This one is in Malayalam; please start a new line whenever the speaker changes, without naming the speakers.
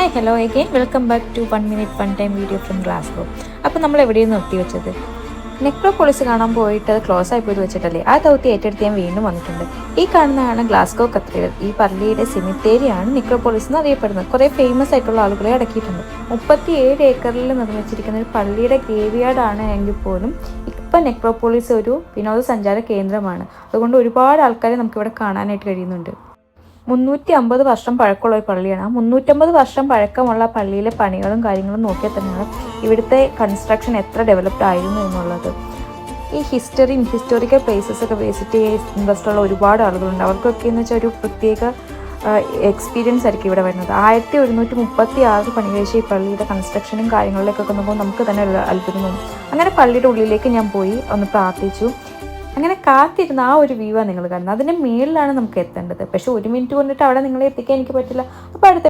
Hi hello again welcome back to one minute one time video from glass Glasgow അപ്പോൾ നമ്മൾ എവിടെയാണ് നിർത്തി വെച്ചത് നെക്രോപോളിസ് കാണാൻ പോയിട്ട് അത് ക്ലോസ് ആയി പോയി വെച്ചിട്ടല്ലേ? ആ ദൗത്യം ഏറ്റെടുത്ത് ഞാൻ വീണ്ടും വന്നിട്ടുണ്ട്. ഈ കാണുന്നതാണ് ഗ്ലാസ്കോ കത്തീഡ്രൽ ഈ പള്ളിയുടെ സെമിത്തേരിയാണ് നെക്രോപോളിസ് എന്ന് അറിയപ്പെടുന്നത്. കുറേ ഫേമസ് ആയിട്ടുള്ള ആളുകളെ അടക്കിയിട്ടുണ്ട്. മുപ്പത്തി ഏഴ് ഏക്കറിൽ നിർമ്മിച്ചിരിക്കുന്ന ഒരു പള്ളിയുടെ ഗ്രേവിയാർഡാണ് എങ്കിൽ പോലും ഇപ്പം നെക്രോപോളിസ് ഒരു വിനോദസഞ്ചാര കേന്ദ്രമാണ്. അതുകൊണ്ട് ഒരുപാട് ആൾക്കാരെ നമുക്കിവിടെ കാണാനായിട്ട് കഴിയുന്നുണ്ട്. മുന്നൂറ്റി അമ്പത് വർഷം പഴക്കമുള്ള ഒരു പള്ളിയാണ്. ആ മുന്നൂറ്റമ്പത് വർഷം പഴക്കമുള്ള പള്ളിയിലെ പണികളും കാര്യങ്ങളും നോക്കിയാൽ തന്നെയാണ് ഇവിടുത്തെ കൺസ്ട്രക്ഷൻ എത്ര ഡെവലപ്ഡ് ആയിരുന്നു എന്നുള്ളത്. ഈ ഹിസ്റ്ററിയും ഹിസ്റ്റോറിക്കൽ പ്ലേസസ് ഒക്കെ വിസിറ്റ് ചെയ്യാൻ ഇൻട്രസ്റ്റ് ഉള്ള ഒരുപാട് ആളുകളുണ്ട്. അവർക്കൊക്കെ എന്ന് വെച്ചാൽ ഒരു പ്രത്യേക എക്സ്പീരിയൻസ് ആയിരിക്കും ഇവിടെ വരുന്നത്. ആയിരത്തി ഒരുന്നൂറ്റി മുപ്പത്തി ആറ് പണി കഴിച്ച ഈ പള്ളിയുടെ കൺസ്ട്രക്ഷനും കാര്യങ്ങളിലേക്കൊക്കെ നോക്കുമ്പോൾ നമുക്ക് തന്നെ അത്ഭുതം തോന്നും. അങ്ങനെ പള്ളിയുടെ ഉള്ളിലേക്ക് ഞാൻ പോയി ഒന്ന് പ്രാർത്ഥിച്ചു. അങ്ങനെ കാത്തിരുന്ന ആ ഒരു വ്യൂ ആണ് നിങ്ങൾ കാണുന്നത്. അതിന്റെ മേളിലാണ് നമുക്ക് എത്തേണ്ടത്. പക്ഷേ ഒരു മിനിറ്റ് കൊണ്ടിട്ട് അവിടെ നിങ്ങളെ എത്തിക്കാൻ എനിക്ക് പറ്റില്ല. അപ്പോൾ അടുത്ത